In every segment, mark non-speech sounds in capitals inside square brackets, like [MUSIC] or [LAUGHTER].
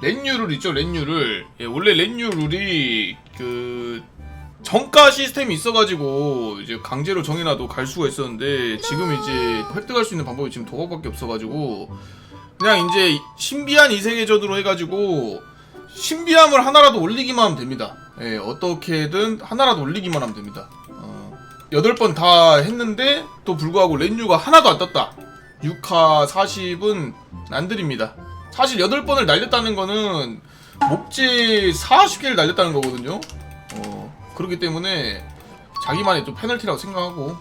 렌유 룰 있죠 렌유 룰 예, 원래 렌유 룰이 그 정가 시스템이 있어가지고 이제 강제로 정해놔도 갈 수가 있었는데 지금 이제 획득할 수 있는 방법이 지금 도박밖에 없어가지고 그냥 이제 신비한 이세계전으로 해가지고 신비함을 하나라도 올리기만 하면 됩니다. 예, 어떻게든 하나라도 올리기만 하면 됩니다. 어, 8번 다 했는데 또 불구하고 렌유가 하나도 안 떴다. 6화 40은 안 드립니다. 사실 8번을 날렸다는 거는 목재 40개를 날렸다는 거거든요. 어, 그렇기 때문에 자기만의 또 페널티라고 생각하고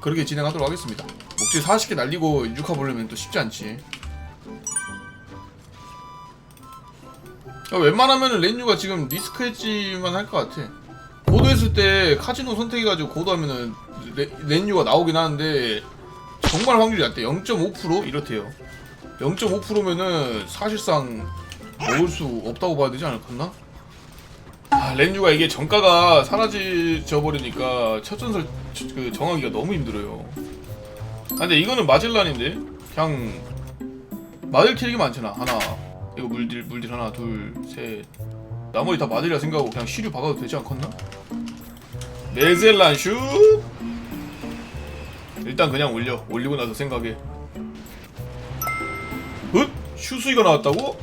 그렇게 진행하도록 하겠습니다. 목재 40개 날리고 6화 보려면 또 쉽지 않지. 야, 웬만하면 렌유가 지금 리스크 했지만 할 것 같아. 고도 했을 때 카지노 선택해가지고 고도 하면은 레, 렌유가 나오긴 하는데 정말 확률이 낮대. 0.5% 이렇대요. 0.5%면은 사실상 먹을 수 없다고 봐야 되지 않을까? 아, 렌유가 이게 정가가 사라져 버리니까 첫 전설 그 정하기가 너무 힘들어요. 아, 근데 이거는 마젤란인데 그냥 마들 캐릭이 많잖아. 하나 이거 물딜 물딜 하나 둘 셋 나머지 다 마들이라 생각하고 그냥 시류 박아도 되지 않겠나? 네젤란 슈 일단 그냥 올려 올리고 나서 생각해 헛? 슈수이가 나왔다고?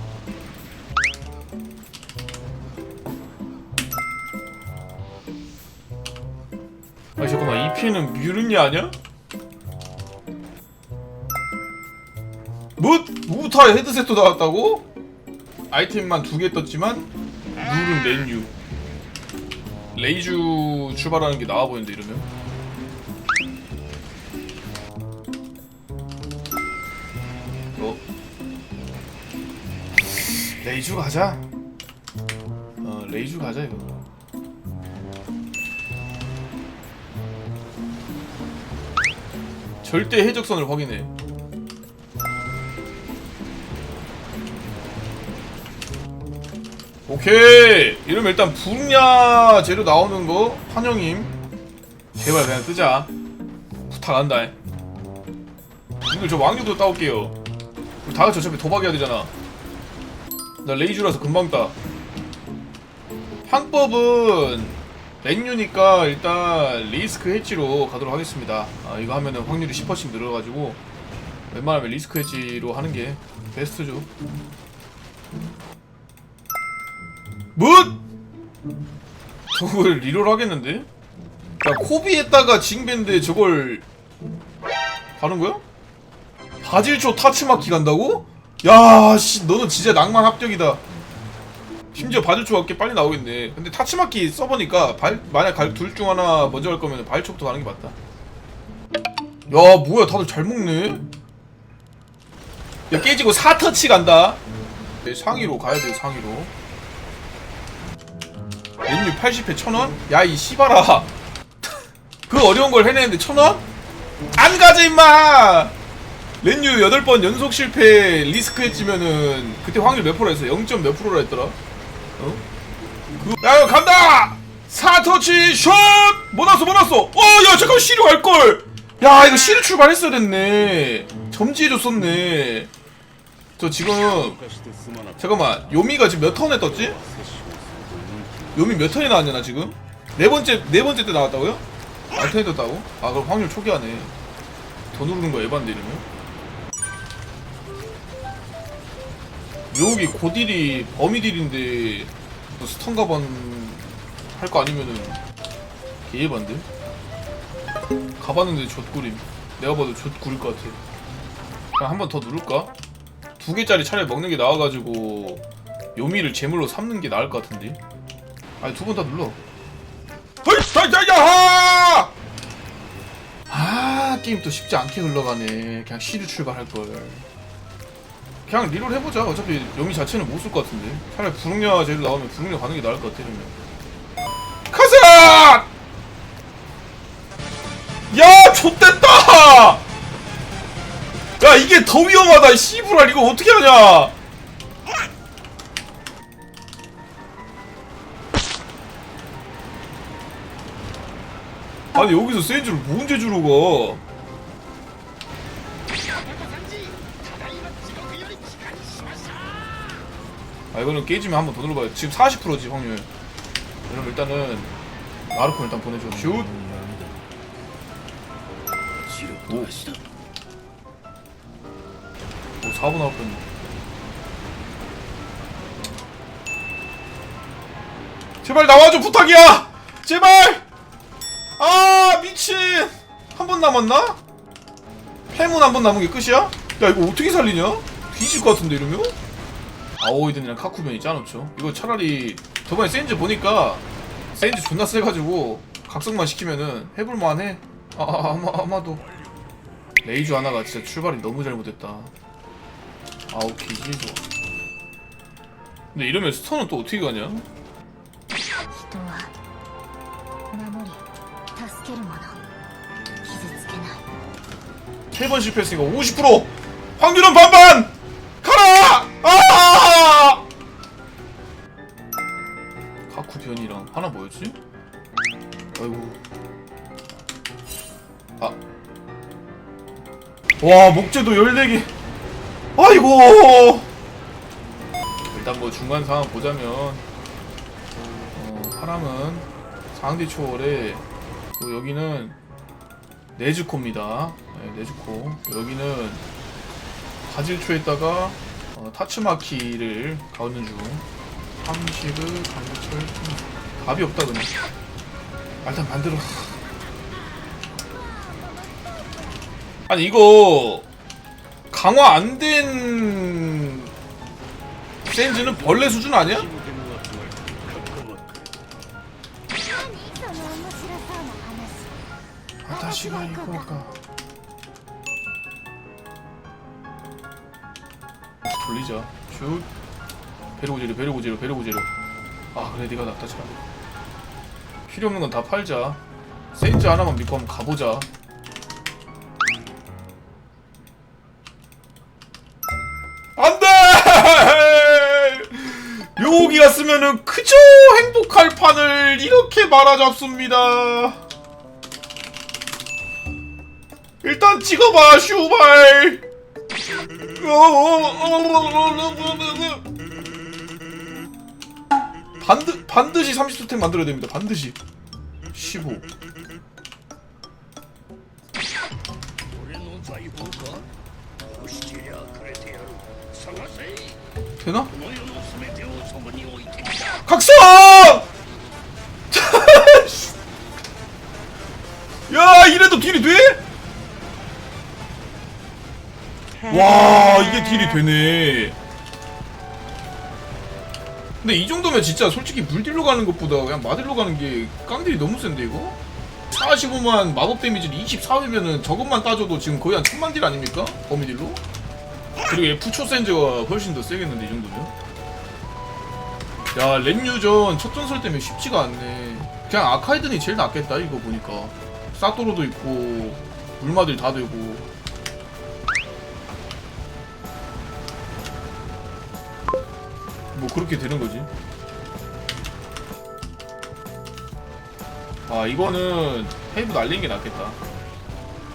아 잠깐만 이 피해는 뮤른이 아니야? 뭐? 무타의 헤드셋도 나왔다고? 아이템만 두 개 떴지만 룰은 맨유 레이주 출발하는 게 나와 보이는데 이러면 레이주 가자. 어 레이주 가자 이거. 절대 해적선을 확인해. 오케이! 이러면 일단 분야 재료 나오는 거 환영임. 제발 그냥 뜨자. 부탁한다. 이거 저 왕류도 따올게요. 우리 다 같이 어차피 도박해야 되잖아 나 레이주라서 금방 따 항법은 랭유니까 일단 리스크 해지로 가도록 하겠습니다 아, 이거 하면은 확률이 10%씩 늘어가지고 웬만하면 리스크 해지로 하는 게 베스트죠 뭐? 저걸 리롤 하겠는데? 야 코비에다가 징배인데 저걸 다른 거야? 바질초 타츠마키 간다고? 야, 씨, 너는 진짜 낭만 합격이다. 심지어 바질초가 꽤 빨리 나오겠네. 근데 타츠마키 써보니까 발, 만약 둘 중 하나 먼저 갈 거면 바질초부터 가는 게 맞다. 야, 뭐야, 다들 잘 먹네. 야, 깨지고 4터치 간다. 네, 상위로 가야 돼요, 상위로. 메뉴 80회 1000원? 야 이 씨발아 [LAUGHS] 그 어려운 걸 해내는데 1000원? 안 가져 임마 렌유 8번 연속 실패 리스크 했지면은 그때 확률 몇 프로 했어? 0. 몇 프로라 했더라? 어? 그... 야 간다! 사터치 슛! 못 왔어 못 왔어! 어 야 잠깐만 시류 갈걸! 야 이거 시류 출발했어야 됐네 점지해줬었네 저 지금 잠깐만 요미가 지금 몇 턴에 떴지? 요미 몇 턴이 나왔냐 나 지금? 네 번째 네 번째 때 나왔다고요? 안 턴이 떴다고? 아 그럼 확률 초기하네. 더 누르는 거 에반데 이러면? 묘기 고딜이 범위딜인데 뭐 스턴 가반 할 거 아니면은 개에반데? 가봤는데 좆구림. 내가 봐도 좆구릴 것 같아. 그냥 한 번 더 누를까? 두 개짜리 차라리 먹는 게 나와가지고 요미를 제물로 삼는 게 나을 것 같은데? 아니 두 번 다 눌러. 헐! 아 게임 또 쉽지 않게 흘러가네. 그냥 시류 출발할 걸. 그냥 리롤 해보자. 어차피 요미 자체는 못 쓸 것 같은데. 차라리 부릉녀 제일 나오면 부릉녀 가는 게 나을 것 같아. 이러면. 가자! 야, 좆됐다! 야, 이게 더 위험하다. 씨부랄 이거 어떻게 하냐? 아니 여기서 세인지를 뭐 언제 주러 가? 아 이거는 깨지면 한번 더 눌러봐요 지금 40%지 확률 그럼 일단은 마르코 일단 보내줘 슛 오. 오 4분 나올 뻔 제발 나와줘 부탁이야 제발 아 미친 한 번 남았나? 패문 한 번 남은 게 끝이야? 야 이거 어떻게 살리냐? 뒤질 것 같은데 이러면? 아오이든이랑 카쿠변이 짜놓죠? 이거 차라리 저번에 세인즈 보니까 세인즈 존나 세가지고 각성만 시키면은 해볼만해. 아, 아, 아마, 아마도. 레이즈 하나가 진짜 출발이 너무 잘못됐다. 아오케이 제 좋아. 근데 이러면 스턴은 또 어떻게 가냐? 세번 실패했으니까 50% 확률은 반반! 뭐였지? 아이고 아 와 목재도 14개 아이고 일단 뭐 중간 상황 보자면 어, 파람은 상대 초월에 또 여기는 네즈코입니다. 네, 네즈코. 여기는 바질초에다가 어, 타츠마키를 가오는 중. 함식을 강철 밥이 없다 그냥 일단 만들어. 아니 이거 강화 안된 센즈는 벌레 수준 아니야? 아다시가 이거 아까 돌리자. 슛. 베르고제로 베르고제로 베르고제로. 아 그래 네가 낫다 참 필요 없는 건 다 팔자 센즈 하나만 믿고 한번 가보자 안돼 요기가 쓰면은 그저 행복할 판을 이렇게 말아잡습니다 일단 찍어봐 슈발 반드, 반드시 30스택 만들어야 됩니다. 반드시. 15. 되나? 각성! [LAUGHS] 야 이래도 딜이 돼? 와 이게 딜이 되네 근데 이 정도면 진짜 솔직히 물딜로 가는 것보다 그냥 마딜로 가는 게 깡딜이 너무 센데 이거? 45만 마법 데미지를 24회면은 저것만 따져도 지금 거의 한 천만 딜 아닙니까? 범위딜로? 그리고 F초 센즈가 훨씬 더 세겠는데 이 정도면? 야 렌유전 첫 전설 때문에 쉽지가 않네 그냥 아카이든이 제일 낫겠다 이거 보니까 사토로도 있고 물마들 다 되고 그렇게 되는 거지. 아 이거는 헤이브 날리는 게 낫겠다.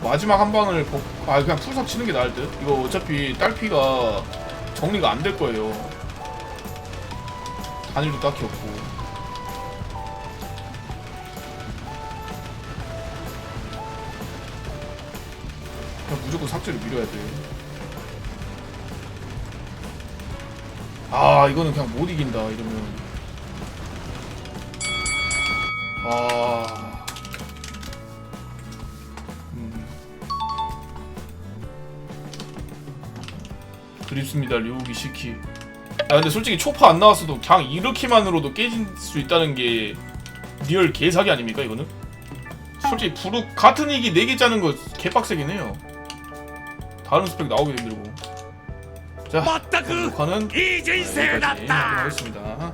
마지막 한 방을 버... 아 그냥 풀삭 치는 게 나을 듯? 이거 어차피 딸피가 정리가 안 될 거예요. 단일도 딱히 없고. 그냥 무조건 삭제를 밀어야 돼. 아 이거는 그냥 못 이긴다 이러면. 아. 음. 그립습니다 류기 시키. 아 근데 솔직히 초파 안 나왔어도 그냥 이렇게만으로도 깨질 수 있다는 게 리얼 개사기 아닙니까 이거는? 솔직히 부룩 같은 이기 4개 짜는 거 개빡세긴 해요 다른 스펙 나오기 힘들고 자, 맞다 그 과는 이 진세 났다. 하겠습니다.